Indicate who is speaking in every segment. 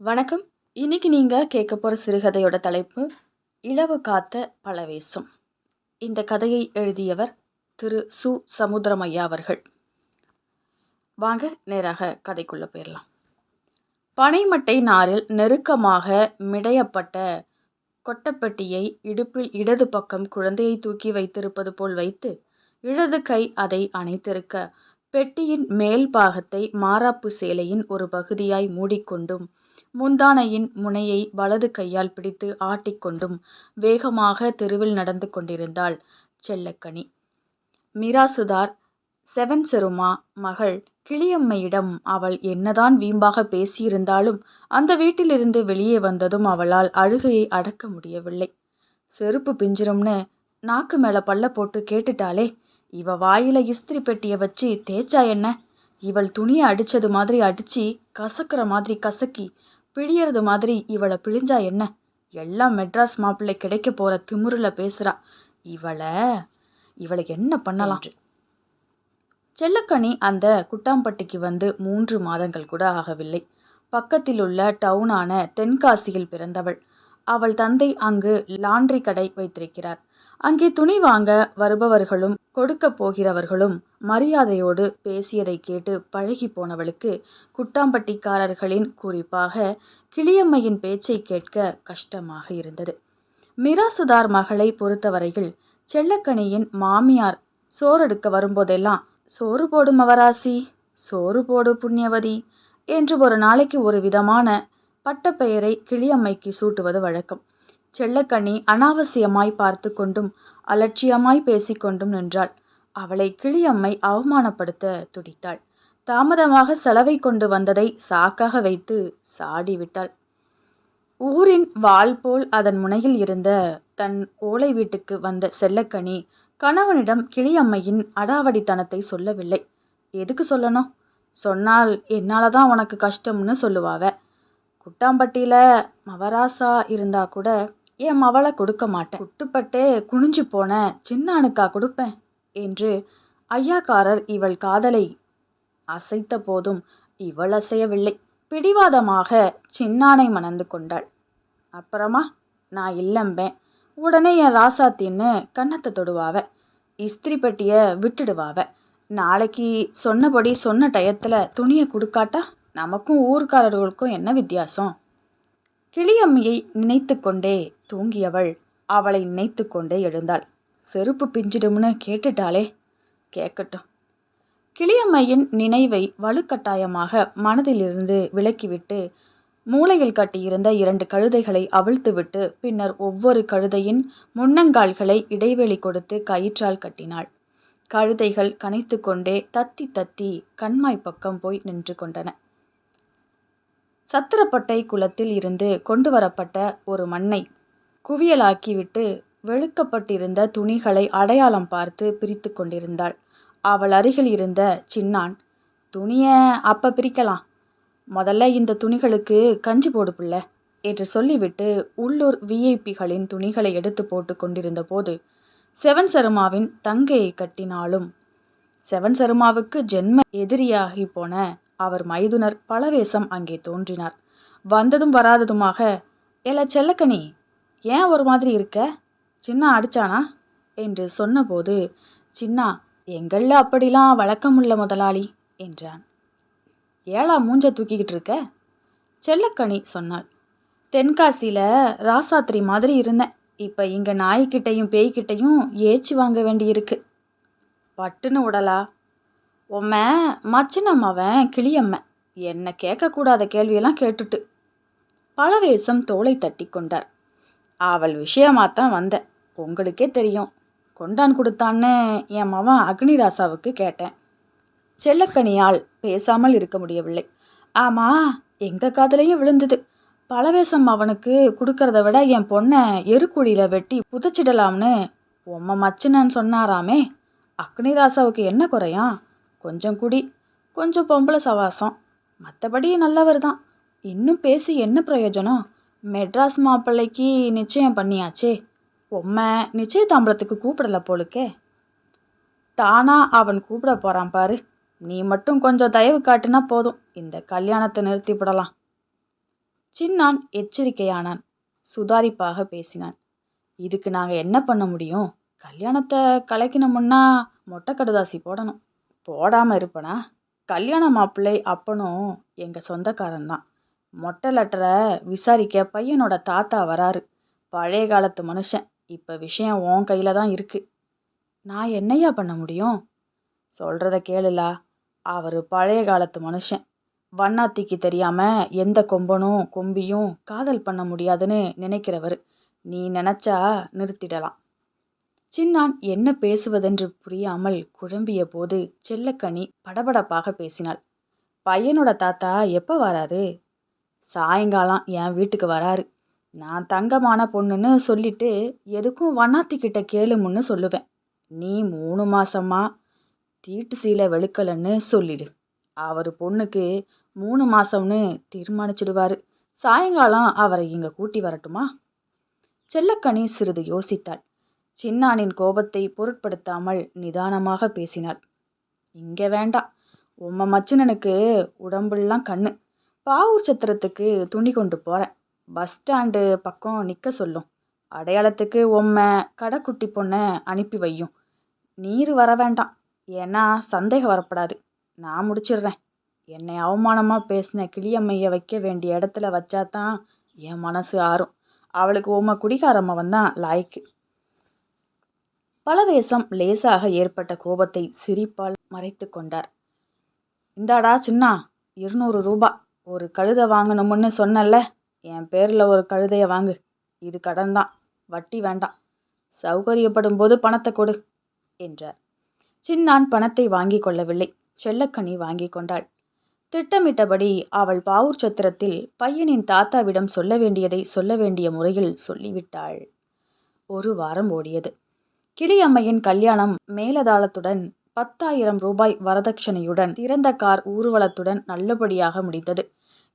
Speaker 1: வணக்கம். இன்னைக்கு நீங்கள் கேட்க போகிற சிறுகதையோட தலைப்பு இளவு காத்த பலவேசம் இந்த கதையை எழுதியவர் திரு. சு. சமுத்திரமையா அவர்கள். வாங்க நேராக கதைக்குள்ளே போயிடலாம் பனைமட்டை நாரில் நெருக்கமாக மிடையப்பட்ட கொட்டப்பெட்டியை இடுப்பில் இடது பக்கம் குழந்தையை தூக்கி வைத்திருப்பது போல் வைத்து இடது கை அதை அணைத்திருக்க பெட்டியின் மேல் பாகத்தை மாறாப்பு சேலையின் ஒரு பகுதியாய் மூடிக்கொண்டும் முந்தானையின் முனையை வலது கையால் பிடித்து ஆட்டிக்கொண்டும் வேகமாக தெருவில் நடந்து கொண்டிருந்தாள் செல்லக்கனி. மிராசுதார் செவன் செருமா மகள் கிளியம்மையிடம் அவள் என்னதான் வீம்பாக பேசியிருந்தாலும் அந்த வீட்டிலிருந்து வெளியே வந்ததும் அவளால் அழுகையை அடக்க முடியவில்லை. செருப்பு பிஞ்சிரும்னு நாக்கு மேல பல்ல போட்டு கேட்டுட்டாளே இவ வாயில இஸ்திரி பெட்டியை வச்சு தேய்ச்சா என்ன? இவள் துணியை அடிச்சது மாதிரி அடிச்சு கசக்கிற மாதிரி கசக்கி பிழியறது மாதிரி இவளை பிழிஞ்சா என்ன? எல்லாம் மெட்ராஸ் மாப்பிள்ளை கிடைக்க போற திமிருல பேசுறா. இவளை இவளை என்ன பண்ணலாம்? செல்லக்கனி அந்த குட்டாம்பட்டிக்கு வந்து மூன்று மாதங்கள் கூட ஆகவில்லை. பக்கத்தில் உள்ள டவுனான தென்காசியில் பிறந்தவள். அவள் தந்தை அங்கு லாண்ட்ரி கடை வைத்திருக்கிறார். அங்கே துணி வாங்க வருபவர்களும் கொடுக்க போகிறவர்களும் மரியாதையோடு பேசியதை கேட்டு பழகி போனவளுக்கு குட்டாம்பட்டிக்காரர்களின் குறிப்பாக கிளியம்மையின் பேச்சை கேட்க கஷ்டமாக இருந்தது. மிராசுதார் மகளை பொறுத்தவரையில் செல்லக்கனியின் மாமியார் சோறெடுக்க வரும்போதெல்லாம் சோறு போடும் அவராசி சோறு போடு புண்ணியவதி என்று ஒரு நாளைக்கு ஒரு விதமான பட்டப்பெயரை கிளியம்மைக்கு சூட்டுவது வழக்கம். செல்லக்கண்ணி அனாவசியமாய் பார்த்து கொண்டும் அலட்சியமாய் பேசிக்கொண்டும் நின்றாள். அவளை கிளியம்மை அவமானப்படுத்த துடித்தாள். தாமதமாக செலவை கொண்டு வந்ததை சாக்காக வைத்து சாடிவிட்டாள். ஊரின் வால் போல் அதன் முனையில் இருந்த தன் ஓலை வீட்டுக்கு வந்த செல்லக்கனி கணவனிடம் கிளியம்மையின் அடாவடித்தனத்தை சொல்லவில்லை. எதுக்கு சொல்லணும்? சொன்னால் என்னால் தான் உனக்கு கஷ்டம்னு சொல்லுவாவ. குட்டாம்பட்டியில் மவராசா இருந்தா கூட என் மவளை கொடுக்க மாட்டேன். குட்டுப்பட்டே குனிஞ்சு போன சின்னானுக்கா கொடுப்பேன் என்று ஐயாக்காரர் இவள் காதலை அசைத்த போதும் இவள் அசையவில்லை. பிடிவாதமாக சின்னானை மணந்து கொண்டாள். அப்புறமா? நான் இல்லம்பேன். உடனே என் ராசாத்தின்னு கன்னத்தை தொடுவாவ. இஸ்திரி பெட்டியை விட்டுடுவாவ. நாளைக்கு சொன்னபடி சொன்ன டயத்தில் துணியை கொடுக்காட்டா? நமக்கும் ஊர்க்காரர்களுக்கும் என்ன வித்தியாசம்? கிளியம்மியை நினைத்து கொண்டே தூங்கியவள் அவளை நினைத்து கொண்டே எழுந்தாள். செருப்பு பிஞ்சிடும்னு கேட்டுட்டாளே கேட்கட்டும். கிளியம்மையின் நினைவை வலுக்கட்டாயமாக மனதிலிருந்து விலக்கிவிட்டு மூளையில் கட்டியிருந்த இரண்டு கழுதைகளை அவிழ்த்துவிட்டு பின்னர் ஒவ்வொரு கழுதையின் முன்னங்கால்களை இடைவெளி கொடுத்து கயிற்றால் கட்டினாள். கழுதைகள் கனைத்து கொண்டே தத்தி தத்தி கண்மாய் பக்கம் போய் நின்று கொண்டன. சத்திரப்பட்டை குளத்தில் இருந்து கொண்டு வரப்பட்ட ஒரு மண்ணை குவியலாக்கிவிட்டு வெளுக்கப்பட்டிருந்த துணிகளை அடையாளம் பார்த்து பிரித்து கொண்டிருந்தாள். அவள் அருகில் இருந்த சின்னான் துணியை அப்போ பிரிக்கலாம். முதல்ல இந்த துணிகளுக்கு கஞ்சி போடு பிள்ளை என்று சொல்லிவிட்டு உள்ளூர் விஐபிகளின் துணிகளை எடுத்து போட்டு கொண்டிருந்த போது செவன் சருமாவின் தங்கையை கட்டினாலும் செவன் சருமாவுக்கு ஜென்ம எதிரியாகி போன அவர் மைதுனர் பலவேசம் அங்கே தோன்றினார். வந்ததும் வராததுமாக எல செல்லக்கனி ஏன் ஒரு மாதிரி இருக்க? சின்னா அடிச்சானா? என்று சொன்னபோது சின்னா எங்களில் அப்படிலாம் வழக்கமுள்ள முதலாளி என்றான். ஏழா மூஞ்ச தூக்கிக்கிட்டு இருக்க? செல்லக்கனி சொன்னாள். தென்காசியில் ராசாத்திரி மாதிரி இருந்தேன். இப்போ இங்கே நாய்க்கிட்டையும் பேய்கிட்டையும் ஏச்சி வாங்க வேண்டியிருக்கு. பட்டுன்னு உடலா? உம்ம மச்சினம்மாவன் கிளியம்மன் என்னை கேட்கக்கூடாத கேள்வியெல்லாம் கேட்டுட்டு. பழவேசம் தோலை தட்டி கொண்டார். அவள் விஷயமாத்தான் வந்தேன். உங்களுக்கே தெரியும். கொண்டான் கொடுத்தான்னு என் மவன் அக்னிராசாவுக்கு கேட்டேன். செல்லக்கனியால் பேசாமல் இருக்க முடியவில்லை. ஆமா எங்கள் காதலையும் விழுந்தது. பழவேசம் அவனுக்கு கொடுக்கறத விட என் பொண்ணை எருக்குழியில் வெட்டி புதைச்சிடலாம்னு உம்ம மச்சினன்னு சொன்னாராமே. அக்னிராசாவுக்கு என்ன குறையாம் கொஞ்சம் குடி கொஞ்சம் பொம்பளை சவாசம். மற்றபடி நல்லவர் தான். இன்னும் பேசி என்ன பிரயோஜனம்? மெட்ராஸ் மாப்பிள்ளைக்கு நிச்சயம் பண்ணியாச்சே. உம்மை நிச்சயதாம்பலத்துக்கு கூப்பிடல போலுக்கே. தானா அவன் கூப்பிட போகிறான் பாரு. நீ மட்டும் கொஞ்சம் தயவு காட்டுனா போதும். இந்த கல்யாணத்தை நிறுத்திவிடலாம் சின்னான் எச்சரிக்கையானான். சுதாரிப்பாக பேசினான். இதுக்கு நாங்கள் என்ன பண்ண முடியும்? கல்யாணத்தை கலைக்கணும்னா மொட்டை கடுதாசி போடணும். போடாமல் இருப்பனா? கல்யாண மாப்பிள்ளை அப்பனும் எங்கள் சொந்தக்காரன் தான். மொட்டை லெட்டரை விசாரிக்க பையனோட தாத்தா வராரு. பழைய காலத்து மனுஷன். இப்போ விஷயம் உன் கையில் தான் இருக்குது நான் என்னையா பண்ண முடியும்? சொல்கிறத கேளுலா. அவர் பழைய காலத்து மனுஷன். வண்ணாத்திக்கு தெரியாமல் எந்த கொம்பனும் கொம்பியும் காதல் பண்ண முடியாதுன்னு நினைக்கிறவர். நீ நினச்சா நிறுத்திடலாம். சின்னான் என்ன பேசுவதென்று புரியாமல் குழம்பிய போது செல்லக்கனி படபடப்பாக பேசினாள். பையனோட தாத்தா எப்போ வராரு? சாயங்காலம் என் வீட்டுக்கு வராரு. நான் தங்கமான பொண்ணுன்னு சொல்லிட்டு எதுக்கும் வண்ணாத்திக்கிட்ட கேளுமுன்னு சொல்லுவேன். நீ மூணு மாசமா தீட்டு சீலை வெளுக்கலன்னு சொல்லிடு. அவர் பொண்ணுக்கு மூணு மாசம்னு தீர்மானிச்சிடுவாரு. சாயங்காலம் அவரை இங்கே கூட்டி வரட்டுமா? செல்லக்கனி சிறிது யோசித்தாள். சின்னானின் கோபத்தை பொருட்படுத்தாமல் நிதானமாக பேசினாள். இங்க வேண்டாம் உம்ம மச்சினனுக்கு உடம்புலாம் கண்ணு. பாவூர் சத்திரத்துக்கு துணி கொண்டு போறேன். பஸ் ஸ்டாண்டு பக்கம் நிற்க சொல்லும். அடையாளத்துக்கு உம்மை கடைக்குட்டி பொண்ணை அனுப்பி வையும். நீர் வர வேண்டாம். ஏன்னா சந்தேகம் வரப்படாது. நான் முடிச்சிடுறேன். என்னை அவமானமாக பேசின கிளியம்மையை வைக்க வேண்டிய இடத்துல வச்சாதான் என் மனசு ஆறும். அவளுக்கு உம்ம குடிகாரம்மவன் தான் லாய்க்கு. பலவேசம் லேசாக ஏற்பட்ட கோபத்தை சிரிப்பால் மறைத்து கொண்டார். இந்தாடா சின்னா இருநூறு ரூபா. ஒரு கழுதை வாங்கணும்னு சொன்னல என் பேரில் ஒரு கழுதையை வாங்கு. இது கடன் தான் வட்டி வேண்டாம். சௌகரியப்படும் போது பணத்தை கொடு என்றார். சின்னான் பணத்தை வாங்கி கொள்ளவில்லை. செல்லக்கனி வாங்கி கொண்டாள். திட்டமிட்டபடி அவள் பாவூர் சத்திரத்தில் பையனின் தாத்தாவிடம் சொல்ல வேண்டியதை சொல்ல வேண்டிய முறையில் சொல்லிவிட்டாள். ஒரு வாரம் ஓடியது. கிளியம்மையின் கல்யாணம் மேலதாளத்துடன் பத்தாயிரம் ரூபாய் வரதட்சணையுடன் திறந்த கார் ஊர்வலத்துடன் நல்லபடியாக முடிந்தது.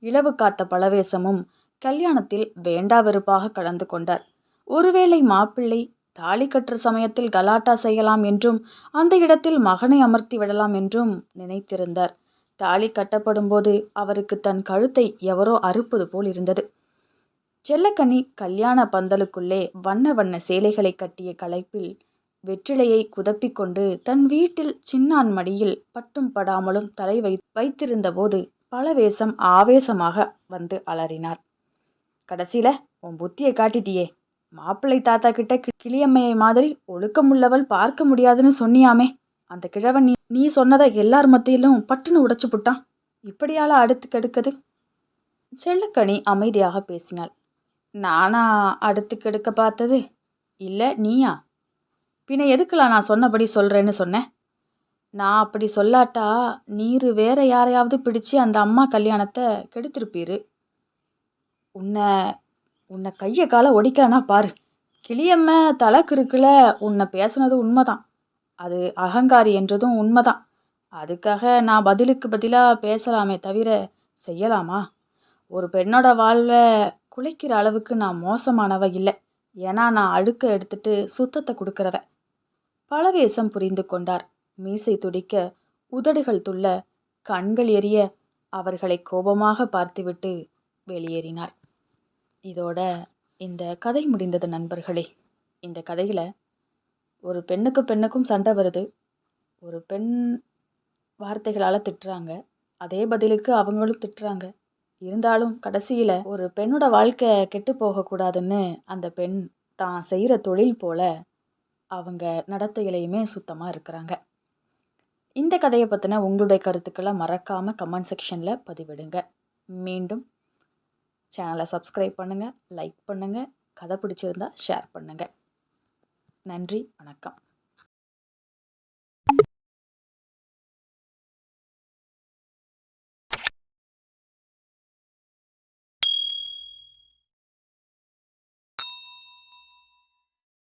Speaker 1: இளவு காத்த பலவேசமும் கல்யாணத்தில் வேண்டா வெறுப்பாக கலந்து கொண்டார். ஒருவேளை மாப்பிள்ளை தாலி கட்டுற சமயத்தில் கலாட்டா செய்யலாம் என்றும் அந்த இடத்தில் மகனை அமர்த்தி விடலாம் என்றும் நினைத்திருந்தார். தாலி கட்டப்படும் போது அவருக்கு தன் கழுத்தை எவரோ அறுப்பது போல் இருந்தது. செல்லக்கனி கல்யாண பந்தலுக்குள்ளே வண்ண வண்ண சேலைகளை கட்டிய களைப்பில் வெற்றிலையை குதப்பிக்கொண்டு தன் வீட்டில் சின்னான் மடியில் பட்டும் படாமலும் தலை வை வைத்திருந்த போது பலவேசம் ஆவேசமாக வந்து அலறினார். கடைசியில உன் புத்தியை காட்டிட்டியே. மாப்பிள்ளை தாத்தா கிட்ட கி- கிளியம்மையை மாதிரி ஒழுக்கமுள்ளவள் பார்க்க முடியாதுன்னு சொன்னியாமே. அந்த கிழவன் நீ நீ சொன்னதை எல்லார் மத்தியிலும் பட்டுன்னு உடைச்சு புட்டான். இப்படியால அடுத்து கெடுக்குது? செல்லக்கனி அமைதியாக பேசினாள். நானா அடுத்து கெடுக்க பார்த்தது? இல்லை நீயா? பின்ன எதுக்குலாம் நான் சொன்னபடி சொல்கிறேன்னு சொன்னேன்? நான் அப்படி சொல்லாட்டா நீர் வேற யாரையாவது பிடிச்சு அந்த அம்மா கல்யாணத்தை கெடுத்திருப்பீரு. உன்னை உன்னை கையை காலை ஒடிக்கலனா பாரு. கிளியம்ம தலை கிறுக்குல உன்னை பேசுனது உண்மைதான். அது அகங்காரி என்றதும் உண்மைதான். அதுக்காக நான் பதிலுக்கு பதிலாக பேசலாமே தவிர செய்யலாமா? ஒரு பெண்ணோட வாழ்வை குலைக்கிற அளவுக்கு நான் மோசமானவ இல்லை. ஏன்னா நான் அழுக்க எடுத்துட்டு சுத்தத்தை கொடுக்கறவ பலவேசம் புரிந்து கொண்டார். மீசை துடிக்க உதடுகள் துள்ள கண்கள் எரிய அவர்களை கோபமாக பார்த்துவிட்டு வெளியேறினார். இதோட இந்த கதை முடிந்தது நண்பர்களே. இந்த கதையில் ஒரு பெண்ணுக்கு பெண்ணுக்கும் சண்டை வருது. ஒரு பெண் வார்த்தைகளால் திட்டுறாங்க. அதே பதிலுக்கு அவங்களும் திட்டுறாங்க. இருந்தாலும் கடைசியில் ஒரு பெண்ணோட வாழ்க்கை கெட்டு போகக்கூடாதுன்னு அந்த பெண் தான் செய்கிற தொழில் போல அவங்க நடத்தையிலையுமே சுத்தமாக இருக்கிறாங்க. இந்த கதையை பற்றின உங்களுடைய கருத்துக்களை மறக்காமல் கமெண்ட் செக்ஷனில் பதிவிடுங்க. மீண்டும் சேனலை சப்ஸ்கிரைப் பண்ணுங்கள் லைக் பண்ணுங்கள் கதை பிடிச்சிருந்தா ஷேர் பண்ணுங்கள் நன்றி வணக்கம்.